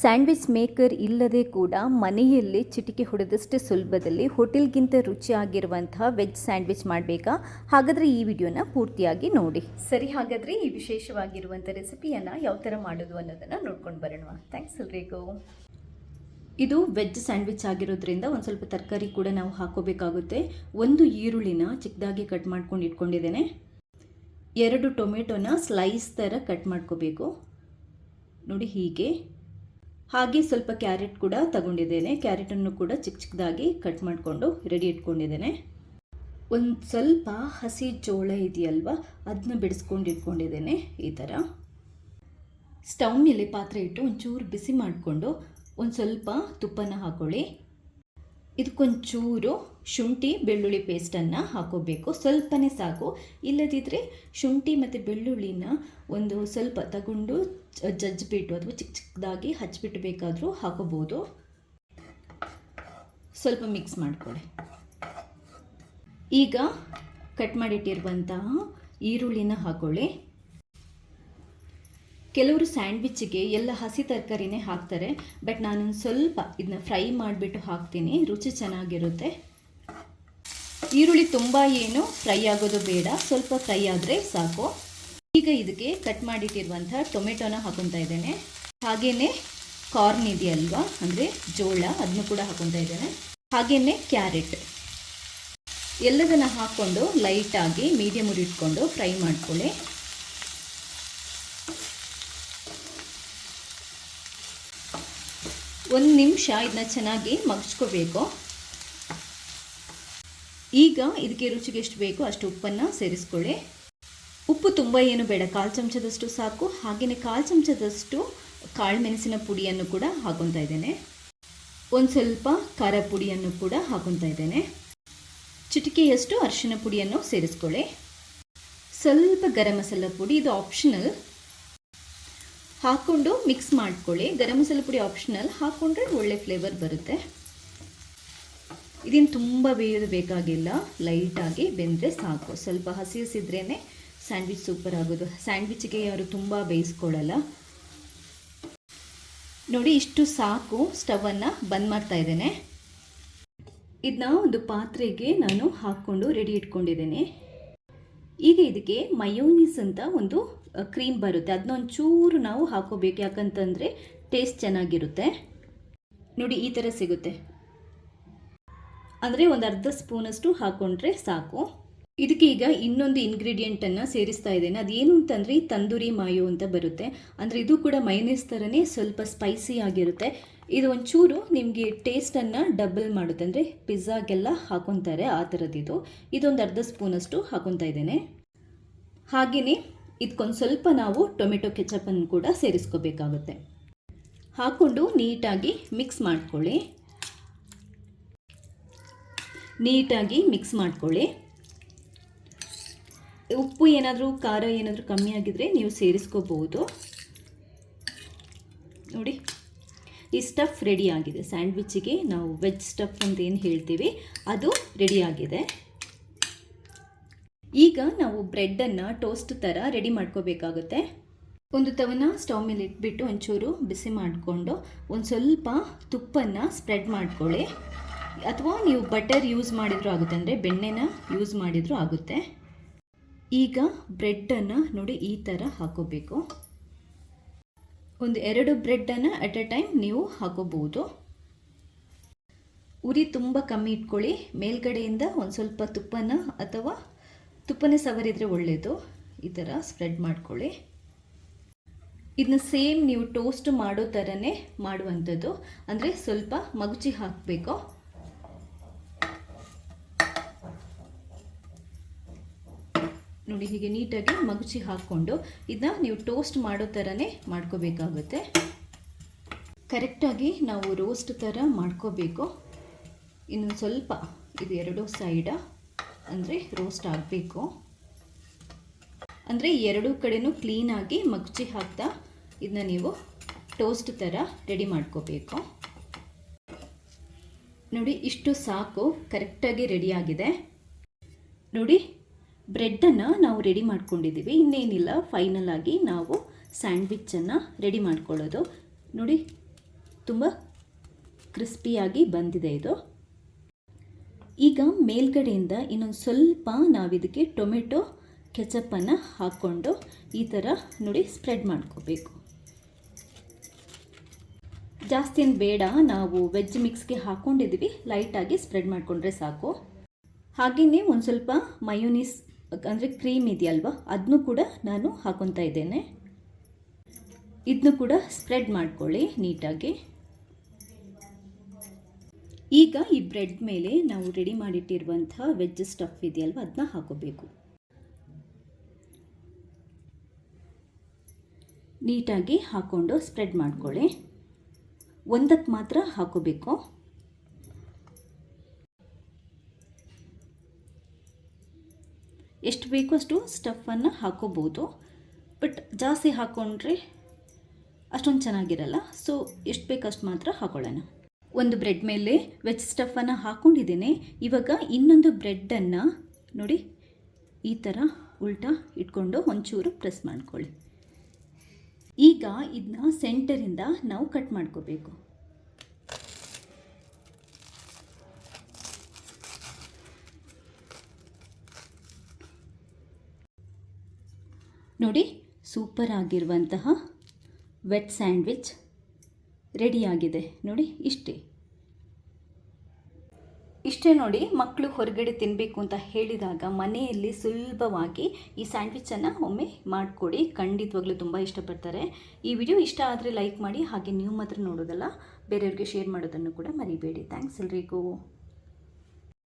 Sandwich maker ಇಲ್ಲದೆ ಕೂಡ ಮನೆಯಲ್ಲೇ ಚಿಟಿಕೆ ಹೊಡೆದಷ್ಟೇ ಸುಲಭದಲ್ಲಿ ಹೋಟೆಲ್ಗಿಂತ ರುಚಿಯಾಗಿರುವಂತಹ ವೆಜ್ ಸ್ಯಾಂಡ್ವಿಚ್ ಮಾಡಬೇಕಾ? ಹಾಗಾದರೆ ಈ ವಿಡಿಯೋನ ಪೂರ್ತಿಯಾಗಿ ನೋಡಿ. ಸರಿ ಹಾಗಾದರೆ ಈ ವಿಶೇಷವಾಗಿರುವಂಥ ರೆಸಿಪಿಯನ್ನು ಯಾವ ಥರ ಮಾಡೋದು ಅನ್ನೋದನ್ನು ನೋಡ್ಕೊಂಡು ಬರೋಣ. ಥ್ಯಾಂಕ್ಸ್ ಎಲ್ರಿಗೂ. ಇದು ವೆಜ್ ಸ್ಯಾಂಡ್ವಿಚ್ ಆಗಿರೋದ್ರಿಂದ ಒಂದು ಸ್ವಲ್ಪ ತರಕಾರಿ ಕೂಡ ನಾವು ಹಾಕೋಬೇಕಾಗುತ್ತೆ. ಒಂದು ಈರುಳ್ಳಿನ ಚಿಕ್ಕದಾಗಿ ಕಟ್ ಮಾಡ್ಕೊಂಡು ಇಟ್ಕೊಂಡಿದ್ದೇನೆ. ಎರಡು ಟೊಮೆಟೊನ ಸ್ಲೈಸ್ ಥರ ಕಟ್ ಮಾಡ್ಕೋಬೇಕು. ನೋಡಿ ಹೀಗೆ. ಹಾಗೆ ಸ್ವಲ್ಪ ಕ್ಯಾರೆಟ್ ಕೂಡ ತಗೊಂಡಿದ್ದೇನೆ. ಕ್ಯಾರೆಟನ್ನು ಕೂಡ ಚಿಕ್ಕ ಚಿಕ್ಕದಾಗಿ ಕಟ್ ಮಾಡಿಕೊಂಡು ರೆಡಿ ಇಟ್ಕೊಂಡಿದ್ದೇನೆ. ಒಂದು ಸ್ವಲ್ಪ ಹಸಿ ಜೋಳ ಇದೆಯಲ್ವ ಅದನ್ನ ಬಿಡಿಸ್ಕೊಂಡು ಇಟ್ಕೊಂಡಿದ್ದೇನೆ ಈ ಥರ ಸ್ಟವ್ ಮೇಲೆ ಪಾತ್ರೆ ಇಟ್ಟು ಒಂಚೂರು ಬಿಸಿ ಮಾಡಿಕೊಂಡು ಒಂದು ಸ್ವಲ್ಪ ತುಪ್ಪನ ಹಾಕೊಳ್ಳಿ. ಇದಕ್ಕೊಂಚೂರು ಶುಂಠಿ, ಬೆಳ್ಳುಳ್ಳಿ ಪೇಸ್ಟನ್ನು ಹಾಕೋಬೇಕು. ಸ್ವಲ್ಪನೇ ಸಾಕು. ಇಲ್ಲದಿದ್ದರೆ ಶುಂಠಿ ಮತ್ತು ಬೆಳ್ಳುಳ್ಳಿನ ಒಂದು ಸ್ವಲ್ಪ ತಗೊಂಡು ಜಜ್ಜಿಬಿಟ್ಟು ಅಥವಾ ಚಿಕ್ಕ ಚಿಕ್ಕದಾಗಿ ಹಚ್ಚಿಬಿಟ್ಟು ಬೇಕಾದರೂ ಹಾಕೋಬೋದು. ಸ್ವಲ್ಪ ಮಿಕ್ಸ್ ಮಾಡಿಕೊಳ್ಳಿ ಈಗ ಕಟ್ ಮಾಡಿಟ್ಟಿರುವಂತಹ ಈರುಳ್ಳಿನ ಹಾಕೊಳ್ಳಿ. ಕೆಲವರು ಸ್ಯಾಂಡ್ವಿಚ್ಗೆ ಎಲ್ಲ ಹಸಿ ತರಕಾರಿನೇ ಹಾಕ್ತಾರೆ. ಬಟ್ ನಾನೊಂದು ಸ್ವಲ್ಪ ಇದನ್ನ ಫ್ರೈ ಮಾಡಿಬಿಟ್ಟು ಹಾಕ್ತೀನಿ. ರುಚಿ ಚೆನ್ನಾಗಿರುತ್ತೆ. ಈರುಳ್ಳಿ ತುಂಬ ಏನು ಫ್ರೈ ಆಗೋದು ಬೇಡ, ಸ್ವಲ್ಪ ಫ್ರೈ ಆದರೆ ಸಾಕು. ಈಗ ಇದಕ್ಕೆ ಕಟ್ ಮಾಡಿಟ್ಟಿರುವಂಥ ಟೊಮೆಟೊನ ಹಾಕೊತಾ ಇದ್ದೇನೆ. ಹಾಗೆಯೇ ಕಾರ್ನ್ ಇದೆಯಲ್ವಾ, ಅಂದರೆ ಜೋಳ ಅದನ್ನು ಕೂಡ ಹಾಕೊತಾ ಇದ್ದೇನೆ. ಹಾಗೆಯೇ ಕ್ಯಾರೆಟ್. ಎಲ್ಲದನ್ನು ಹಾಕ್ಕೊಂಡು ಲೈಟಾಗಿ ಮೀಡಿಯಮ್ ಇಟ್ಕೊಂಡು ಫ್ರೈ ಮಾಡ್ಕೊಳ್ಳಿ. ಒಂದು ನಿಮಿಷ ಇದನ್ನ ಚೆನ್ನಾಗಿ ಮಗ್ಚ್ಕೋಬೇಕು. ಈಗ ಇದಕ್ಕೆ ರುಚಿಗೆ ಎಷ್ಟು ಬೇಕೋ ಅಷ್ಟು ಉಪ್ಪನ್ನು ಸೇರಿಸ್ಕೊಳ್ಳಿ. ಉಪ್ಪು ತುಂಬ ಏನು ಬೇಡ, ಕಾಲು ಚಮಚದಷ್ಟು ಸಾಕು. ಹಾಗೆಯೇ ಕಾಲು ಚಮಚದಷ್ಟು ಕಾಳು ಮೆಣಸಿನ ಪುಡಿಯನ್ನು ಕೂಡ ಹಾಕೊತಾ ಇದ್ದೇನೆ. ಒಂದು ಸ್ವಲ್ಪ ಖಾರ ಪುಡಿಯನ್ನು ಕೂಡ ಹಾಕೊತಾ ಇದ್ದೇನೆ. ಚಿಟಿಕೆಯಷ್ಟು ಅರಿಶಿನ ಪುಡಿಯನ್ನು ಸೇರಿಸ್ಕೊಳ್ಳಿ. ಸ್ವಲ್ಪ ಗರಂ ಮಸಾಲ ಪುಡಿ, ಇದು ಆಪ್ಷನಲ್ ಹಾಕ್ಕೊಂಡು ಮಿಕ್ಸ್ ಮಾಡ್ಕೊಳ್ಳಿ. ಗರಂ ಮಸಾಲ ಪುಡಿ ಆಪ್ಷನಲ್ ಹಾಕ್ಕೊಂಡ್ರೆ ಒಳ್ಳೆ ಫ್ಲೇವರ್ ಬರುತ್ತೆ. ಇದೇನು ತುಂಬ ಬೇಯೋದು ಬೇಕಾಗಿಲ್ಲ, ಲೈಟಾಗಿ ಬೆಂದರೆ ಸಾಕು. ಸ್ವಲ್ಪ ಹಸಿ ಹಸಿದ್ರೇ ಸ್ಯಾಂಡ್ವಿಚ್ ಸೂಪರ್ ಆಗೋದು. ಸ್ಯಾಂಡ್ವಿಚ್ಗೆ ಅವರು ತುಂಬ ಬೇಯಿಸ್ಕೊಳ್ಳಲ್ಲ ನೋಡಿ, ಇಷ್ಟು ಸಾಕು. ಸ್ಟವನ್ನು ಬಂದ್ ಮಾಡ್ತಾ ಇದ್ದೇನೆ. ಇದನ್ನ ಒಂದು ಪಾತ್ರೆಗೆ ನಾನು ಹಾಕ್ಕೊಂಡು ರೆಡಿ ಇಟ್ಕೊಂಡಿದ್ದೇನೆ. ಈಗ ಇದಕ್ಕೆ ಮಯೋನೀಸ್ ಅಂತ ಒಂದು ಕ್ರೀಮ್ ಬರುತ್ತೆ. ಅದನ್ನ ಒಂಚೂರು ನಾವು ಹಾಕೋಬೇಕು. ಯಾಕಂತಂದರೆ ಟೇಸ್ಟ್ ಚೆನ್ನಾಗಿರುತ್ತೆ. ನೋಡಿ, ಈ ಥರ ಸಿಗುತ್ತೆ. ಅಂದರೆ ಒಂದು ಅರ್ಧ ಸ್ಪೂನಷ್ಟು ಹಾಕ್ಕೊಂಡ್ರೆ ಸಾಕು. ಇದಕ್ಕೆ ಈಗ ಇನ್ನೊಂದು ಇಂಗ್ರೀಡಿಯೆಂಟನ್ನು ಸೇರಿಸ್ತಾ ಇದ್ದೇನೆ. ಅದೇನು ಅಂತಂದರೆ ಈ ತಂದೂರಿ ಮಾಯೋ ಅಂತ ಬರುತ್ತೆ. ಅಂದರೆ ಇದು ಕೂಡ ಮೈನೀಸ್ ಥರನೇ ಸ್ವಲ್ಪ ಸ್ಪೈಸಿ ಆಗಿರುತ್ತೆ. ಇದು ಒಂಚೂರು ನಿಮಗೆ ಟೇಸ್ಟನ್ನು ಡಬಲ್ ಮಾಡುತ್ತೆ. ಅಂದರೆ ಪಿಜ್ಜಾಗೆಲ್ಲ ಹಾಕೊತಾರೆ ಆ ಥರದ್ದಿದು ಇದೊಂದು ಅರ್ಧ ಸ್ಪೂನಷ್ಟು ಹಾಕೊತಾ ಇದ್ದೇನೆ. ಹಾಗೆಯೇ ಇದಕ್ಕೊಂದು ಸ್ವಲ್ಪ ನಾವು ಟೊಮೆಟೊ ಕೆಚಪನ್ನು ಕೂಡ ಸೇರಿಸ್ಕೋಬೇಕಾಗುತ್ತೆ. ಹಾಕ್ಕೊಂಡು ನೀಟಾಗಿ ಮಿಕ್ಸ್ ಮಾಡ್ಕೊಳ್ಳಿ. ನೀಟಾಗಿ ಮಿಕ್ಸ್ ಮಾಡ್ಕೊಳ್ಳಿ. ಉಪ್ಪು ಏನಾದರೂ, ಖಾರ ಏನಾದರೂ ಕಮ್ಮಿ ಆಗಿದ್ದರೆ ನೀವು ಸೇರಿಸ್ಕೋಬಹುದು. ನೋಡಿ, ಈ ಸ್ಟಫ್ ರೆಡಿ ಆಗಿದೆ. ಸ್ಯಾಂಡ್ವಿಚ್ಚಿಗೆ ನಾವು ವೆಜ್ ಸ್ಟಫ್ ಅಂತ ಏನು ಹೇಳ್ತೀವಿ, ಅದು ರೆಡಿ ಆಗಿದೆ. ಈಗ ನಾವು ಬ್ರೆಡ್ಡನ್ನು ಟೋಸ್ಟ್ ಥರ ರೆಡಿ ಮಾಡ್ಕೋಬೇಕಾಗುತ್ತೆ. ಒಂದು ತವನ ಸ್ಟವ್ ಮೇಲೆ ಇಟ್ಬಿಟ್ಟು ಒಂಚೂರು ಬಿಸಿ ಮಾಡಿಕೊಂಡು, ಒಂದು ಸ್ವಲ್ಪ ತುಪ್ಪನ್ನು ಸ್ಪ್ರೆಡ್ ಮಾಡ್ಕೊಳ್ಳಿ. ಅಥವಾ ನೀವು ಬಟರ್ ಯೂಸ್ ಮಾಡಿದರೂ ಆಗುತ್ತೆ, ಅಂದರೆ ಬೆಣ್ಣೆನ ಯೂಸ್ ಮಾಡಿದರೂ ಆಗುತ್ತೆ. ಈಗ ಬ್ರೆಡ್ಡನ್ನು ನೋಡಿ ಈ ಥರ ಹಾಕೋಬೇಕು. ಒಂದು ಎರಡು ಬ್ರೆಡ್ಡನ್ನು ಅಟ್ ಎ ಟೈಮ್ ನೀವು ಹಾಕೋಬಹುದು. ಉರಿ ತುಂಬ ಕಮ್ಮಿ ಇಟ್ಕೊಳ್ಳಿ. ಮೇಲ್ಗಡೆಯಿಂದ ಒಂದು ಸ್ವಲ್ಪ ತುಪ್ಪನ ಅಥವಾ ತುಪ್ಪನೇ ಸವರಿದರೆ ಒಳ್ಳೆಯದು ಈ ಥರ ಸ್ಪ್ರೆಡ್ ಮಾಡ್ಕೊಳ್ಳಿ. ಇದನ್ನ ಸೇಮ್ ನೀವು ಟೋಸ್ಟ್ ಮಾಡೋ ಥರನೇ ಮಾಡುವಂಥದ್ದು. ಅಂದರೆ ಸ್ವಲ್ಪ ಮಗುಚಿ ಹಾಕಬೇಕು. ನೋಡಿ ಹೀಗೆ ನೀಟಾಗಿ ಮಗುಚಿ ಹಾಕ್ಕೊಂಡು ಇದನ್ನ ನೀವು ಟೋಸ್ಟ್ ಮಾಡೋ ಥರನೇ ಮಾಡ್ಕೋಬೇಕಾಗುತ್ತೆ. ಕರೆಕ್ಟಾಗಿ ನಾವು ರೋಸ್ಟ್ ಥರ ಮಾಡ್ಕೋಬೇಕು. ಇನ್ನೊಂದು ಸ್ವಲ್ಪ ಇದು ಎರಡು ಸೈಡ ಅಂದರೆ ರೋಸ್ಟ್ ಆಗಬೇಕು. ಅಂದರೆ ಎರಡೂ ಕಡೆಯೂ ಕ್ಲೀನಾಗಿ ಮಗುಚಿ ಹಾಕ್ತಾ ಇದನ್ನ ನೀವು ಟೋಸ್ಟ್ ಥರ ರೆಡಿ ಮಾಡ್ಕೋಬೇಕು. ನೋಡಿ ಇಷ್ಟು ಸಾಕು, ಕರೆಕ್ಟಾಗಿ ರೆಡಿಯಾಗಿದೆ ನೋಡಿ ಬ್ರೆಡ್ಡನ್ನು ನಾವು ರೆಡಿ ಮಾಡ್ಕೊಂಡಿದ್ದೀವಿ. ಇನ್ನೇನಿಲ್ಲ ಫೈನಲ್ ಆಗಿ ನಾವು ಸ್ಯಾಂಡ್ವಿಚ್ಚನ್ನು ರೆಡಿ ಮಾಡ್ಕೊಳ್ಳೋದು. ನೋಡಿ, ತುಂಬ ಕ್ರಿಸ್ಪಿಯಾಗಿ ಬಂದಿದೆ ಇದು. ಈಗ ಮೇಲ್ಗಡೆಯಿಂದ ಇನ್ನೊಂದು ಸ್ವಲ್ಪ ನಾವಿದಕ್ಕೆ ಟೊಮೆಟೊ, ಕೆಚಪ್ಪನ್ನು ಹಾಕ್ಕೊಂಡು ಈ ಥರ ನೋಡಿ ಸ್ಪ್ರೆಡ್ ಮಾಡ್ಕೋಬೇಕು. ಜಾಸ್ತಿ ಏನು ಬೇಡ, ನಾವು ವೆಜ್ ಮಿಕ್ಸ್ಗೆ ಹಾಕ್ಕೊಂಡಿದ್ದೀವಿ. ಲೈಟಾಗಿ ಸ್ಪ್ರೆಡ್ ಮಾಡಿಕೊಂಡ್ರೆ ಸಾಕು. ಹಾಗೆಯೇ ಒಂದು ಸ್ವಲ್ಪ ಮಯೋನೀಸ್ ಅಂದರೆ ಕ್ರೀಮ್ ಇದೆಯಲ್ವಾ? ಅದನ್ನು ಕೂಡ ನಾನು ಹಾಕೊತಾ ಇದ್ದೇನೆ. ಇದನ್ನು ಕೂಡ ಸ್ಪ್ರೆಡ್ ಮಾಡ್ಕೊಳ್ಳಿ ನೀಟಾಗಿ. ಈಗ ಈ ಬ್ರೆಡ್ ಮೇಲೆ ನಾವು ರೆಡಿ ಮಾಡಿಟ್ಟಿರುವಂಥ ವೆಜ್ ಸ್ಟಫ್ ಇದೆಯಲ್ವ? ಅದನ್ನ ಹಾಕೋಬೇಕು. ನೀಟಾಗಿ ಹಾಕ್ಕೊಂಡು ಸ್ಪ್ರೆಡ್ ಮಾಡ್ಕೊಳ್ಳಿ. ಒಂದಕ್ಕೆ ಮಾತ್ರ ಹಾಕೋಬೇಕು. ಎಷ್ಟು ಬೇಕೋ ಅಷ್ಟು ಸ್ಟಫನ್ನು ಹಾಕೋಬೋದು. ಬಟ್ ಜಾಸ್ತಿ ಹಾಕ್ಕೊಂಡ್ರೆ ಅಷ್ಟೊಂದು ಚೆನ್ನಾಗಿರಲ್ಲ. ಸೊ ಎಷ್ಟು ಬೇಕಷ್ಟು ಮಾತ್ರ ಹಾಕೊಳ್ಳೋಣ. ಒಂದು ಬ್ರೆಡ್ ಮೇಲೆ ವೆಜ್ ಸ್ಟಫನ್ನು ಹಾಕ್ಕೊಂಡಿದ್ದೀನಿ ಇವಾಗ ಇನ್ನೊಂದು ಬ್ರೆಡ್ಡನ್ನು ನೋಡಿ, ಈ ಥರ ಉಲ್ಟಾ ಇಟ್ಕೊಂಡು ಒಂಚೂರು ಪ್ರೆಸ್ ಮಾಡ್ಕೊಳ್ಳಿ. ಈಗ ಇದನ್ನ ಸೆಂಟರಿಂದ ನಾವು ಕಟ್ ಮಾಡ್ಕೋಬೇಕು. ನೋಡಿ ಸೂಪರ್ ಆಗಿರುವಂತಹ ವೆಟ್ ಸ್ಯಾಂಡ್ವಿಚ್ ರೆಡಿಯಾಗಿದೆ ನೋಡಿ, ಇಷ್ಟೇ. ಇಷ್ಟೇ ನೋಡಿ ಮಕ್ಕಳು ಹೊರಗಡೆ ತಿನ್ನಬೇಕು ಅಂತ ಹೇಳಿದಾಗ ಮನೆಯಲ್ಲಿ ಸುಲಭವಾಗಿ ಈ ಸ್ಯಾಂಡ್ವಿಚನ್ನು ಒಮ್ಮೆ ಮಾಡಿಕೊಡಿ. ಖಂಡಿತವಾಗ್ಲೂ ತುಂಬ ಇಷ್ಟಪಡ್ತಾರೆ. ಈ ವಿಡಿಯೋ ಇಷ್ಟ ಆದರೆ ಲೈಕ್ ಮಾಡಿ, ಹಾಗೆ ನೀವು ಮಾತ್ರ ನೋಡೋದಲ್ಲ, ಬೇರೆಯವ್ರಿಗೆ ಶೇರ್ ಮಾಡೋದನ್ನು ಕೂಡ ಮರಿಬೇಡಿ. ಥ್ಯಾಂಕ್ಸ್ ಎಲ್ರಿಗೂ.